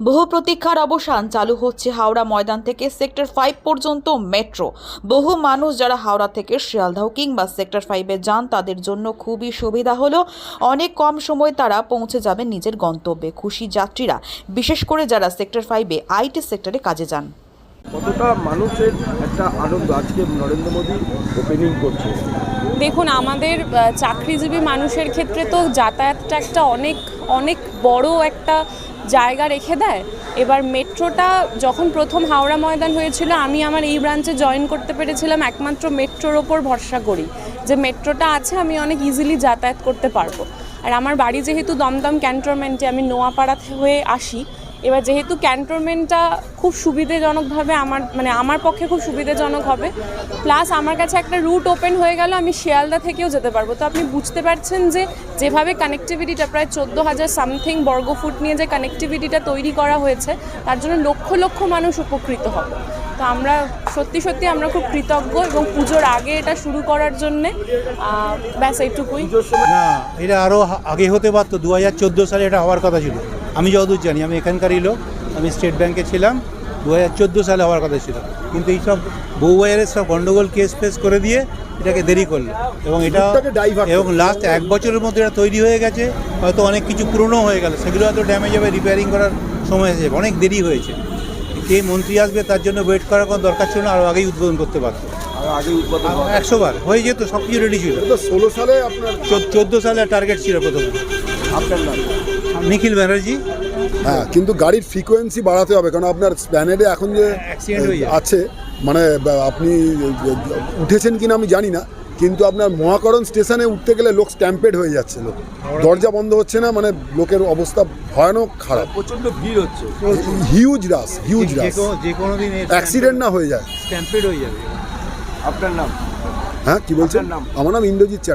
বহু প্রতীক্ষার অবসান চালু হচ্ছে হাওড়া ময়দান থেকে সেক্টর ফাইভ পর্যন্ত মেট্রো। বহু মানুষ যারা হাওড়া থেকে শিয়ালদাহ কিংবা সেক্টর ফাইভে যান, তাদের জন্য খুবই সুবিধা হলো। অনেক কম সময় তারা পৌঁছে যাবেন নিজের গন্তব্যে। খুশি যাত্রীরা, বিশেষ করে যারা সেক্টর ফাইভে আইটি সেক্টরে কাজে যান। কতটা মানুষের একটা আনন্দ আজকে নরেন্দ্র মোদী ওপেনিং করছে? দেখুন, আমাদের চাকরিজীবী মানুষের ক্ষেত্রে তো যাতায়াতটা একটা অনেক অনেক বড় একটা জায়গা রেখে দেয়। এবার মেট্রোটা যখন প্রথম হাওড়া ময়দান হয়েছিল, আমি আমার এই ব্রাঞ্চে জয়েন করতে পেরেছিলাম, একমাত্র মেট্রোর ওপর ভরসা করি যে মেট্রোটা আছে, আমি অনেক ইজিলি যাতায়াত করতে পারব। আর আমার বাড়ি যেহেতু দমদম ক্যান্টনমেন্টে, আমি নোয়াপাড়া হয়ে আসি এবার যেহেতু ক্যান্টনমেন্টটা খুব সুবিধেজনকভাবে আমার মানে আমার পক্ষে খুব সুবিধাজনক হবে প্লাস আমার কাছে একটা রুট ওপেন হয়ে গেল, আমি শিয়ালদা থেকেও যেতে পারব। তো আপনি বুঝতে পারছেন যে যেভাবে কানেক্টিভিটিটা প্রায় চোদ্দ হাজার সামথিং বর্গফুট নিয়ে যে কানেক্টিভিটিটা তৈরি করা হয়েছে, তার জন্য লক্ষ লক্ষ মানুষ উপকৃত হবে। তো আমরা সত্যি সত্যি আমরা খুব কৃতজ্ঞ এবং পুজোর আগে এটা শুরু করার জন্যে ব্যাস এইটুকুই। এটা আরও আগে হতে পারতো, দু হাজার চোদ্দ সালে এটা হওয়ার কথা ছিল। আমি যতদূর জানি আমি এখানকারই লোক আমি স্টেট ব্যাংকে ছিলাম দু হাজার চোদ্দ সালে হওয়ার কথা ছিল। কিন্তু এইসব বউবাজারের সব গন্ডগোল কেস ফেস করে দিয়ে এটাকে দেরি করল। এবং এটা এবং লাস্ট এক বছরের মধ্যে এটা তৈরি হয়ে গেছে হয়তো অনেক কিছু পুরনো হয়ে গেল সেগুলো হয়তো ড্যামেজ হবে রিপেয়ারিং করার সময় এসেছে অনেক দেরি হয়েছে। কে মন্ত্রী আসবে তার জন্য ওয়েট করার কোনো দরকার ছিল না আরও আগেই উদ্বোধন করতে পারত। একশো বার হয়ে যেত সব কিছু রেডি ছিল। ষোলো সালে আপনার চোদ্দ সালে টার্গেট ছিল প্রথমে। আপনার নিখিল ব্যানার্জি। হ্যাঁ কিন্তু গাড়ির ফ্রিকোয়েন্সি বাড়াতে হবে কারণ আপনার স্প্যানেডে এখন যে। আছে মানে আপনি উঠেছেন কিনা আমি জানি না কিন্তু আপনার মহাকরণ স্টেশনে উঠতে গেলে লোক স্ট্যাম্পেড হয়ে যাচ্ছে লোক। দরজা বন্ধ হচ্ছে না মানে লোকের অবস্থা ভয়ানক খারাপ। প্রচণ্ড ভিড় হচ্ছে। হিউজ রাস হিউজ রাস যে কোনো দিন অ্যাক্সিডেন্ট না হয়ে যায়। স্ট্যাম্পেড হয়ে যাবে। আপনার নাম? হ্যাঁ কি বলছেন? আমার নাম ইন্দ্রজিৎ